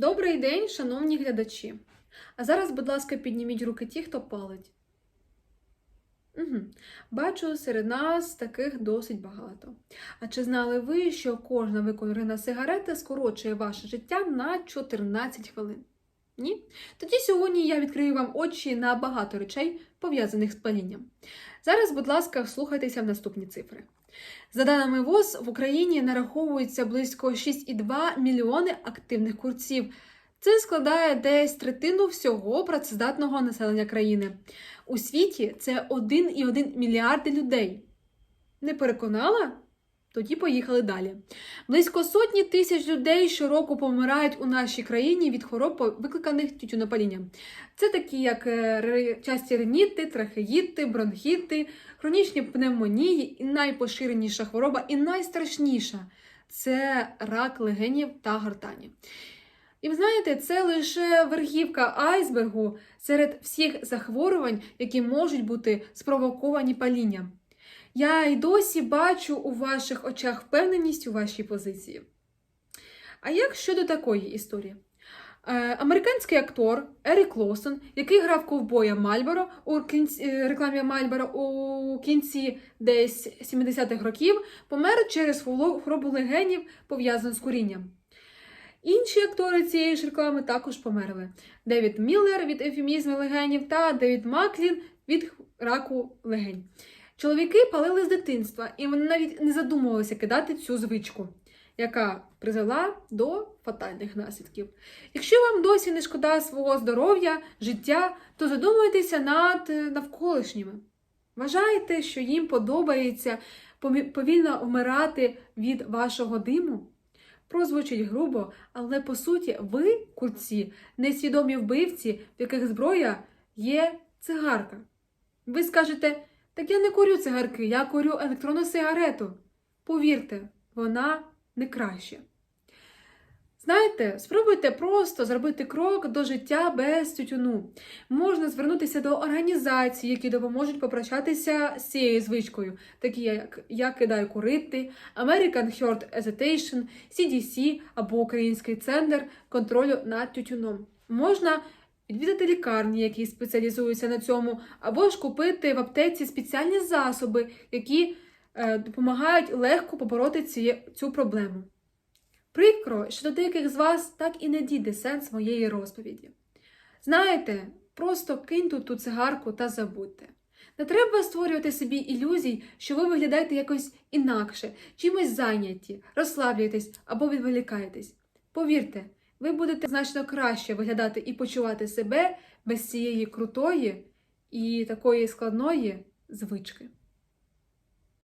Добрий день, шановні глядачі. А зараз, будь ласка, підніміть руки ті, хто палить. Угу. Бачу, серед нас таких досить багато. А чи знали ви, що кожна виконана сигарета скорочує ваше життя на 14 хвилин? Ні? Тоді сьогодні я відкрию вам очі на багато речей, пов'язаних з палінням. Зараз, будь ласка, вслухайтеся в наступні цифри. За даними ВОЗ, в Україні нараховується близько 6,2 мільйони активних курців. Це складає десь третину всього працездатного населення країни. У світі це 1,1 мільярди людей. Не переконала? Тоді поїхали далі. Близько сотні тисяч людей щороку помирають у нашій країні від хвороб, викликаних тютюнопалінням. Це такі, як е, часті реніти, трахеїти, бронхіти, хронічні пневмонії і найпоширеніша хвороба, і найстрашніша це рак легенів та гортані. І ви знаєте, це лише верхівка айсбергу серед всіх захворювань, які можуть бути спровоковані палінням. Я й досі бачу у ваших очах впевненість у вашій позиції. А як щодо такої історії? Е, Американський актор Ерік Лоусон, який грав ковбоя Мальборо у кінці, е, рекламі Мальборо у кінці десь 70-х років, помер через хворобу легенів, пов'язану з курінням. Інші актори цієї ж реклами також померли: Девід Міллер від ефемізму легенів та Девід Маклін від раку легень. Чоловіки палили з дитинства, і вони навіть не задумувалися кидати цю звичку, яка призвела до фатальних наслідків. Якщо вам досі не шкода свого здоров'я, життя, то задумуйтеся над е, навколишніми. Вважаєте, що їм подобається повільно вмирати від вашого диму? Прозвучить грубо, але по суті ви, курці, несвідомі вбивці, в яких зброя є цигарка. Ви скажете, так я не курю цигарки, я курю електронну сигарету. Повірте, вона не краще. Знаєте, спробуйте просто зробити крок до життя без тютюну. Можна звернутися до організацій, які допоможуть попрощатися з цією звичкою, такі як Я кидаю курити, American Heart Association, CDC або Український центр контролю над тютюном. Можна відвідати лікарні, які спеціалізуються на цьому, або ж купити в аптеці спеціальні засоби, які е, допомагають легко побороти ці, цю проблему. Прикро, що до деяких з вас так і не дійде сенс моєї розповіді. Знаєте, просто киньте ту цигарку та забудьте. Не треба створювати собі ілюзій, що ви виглядаєте якось інакше, чимось зайняті, розслаблюєтесь або відволікаєтесь. Повірте, ви будете значно краще виглядати і почувати себе без цієї крутої і такої складної звички.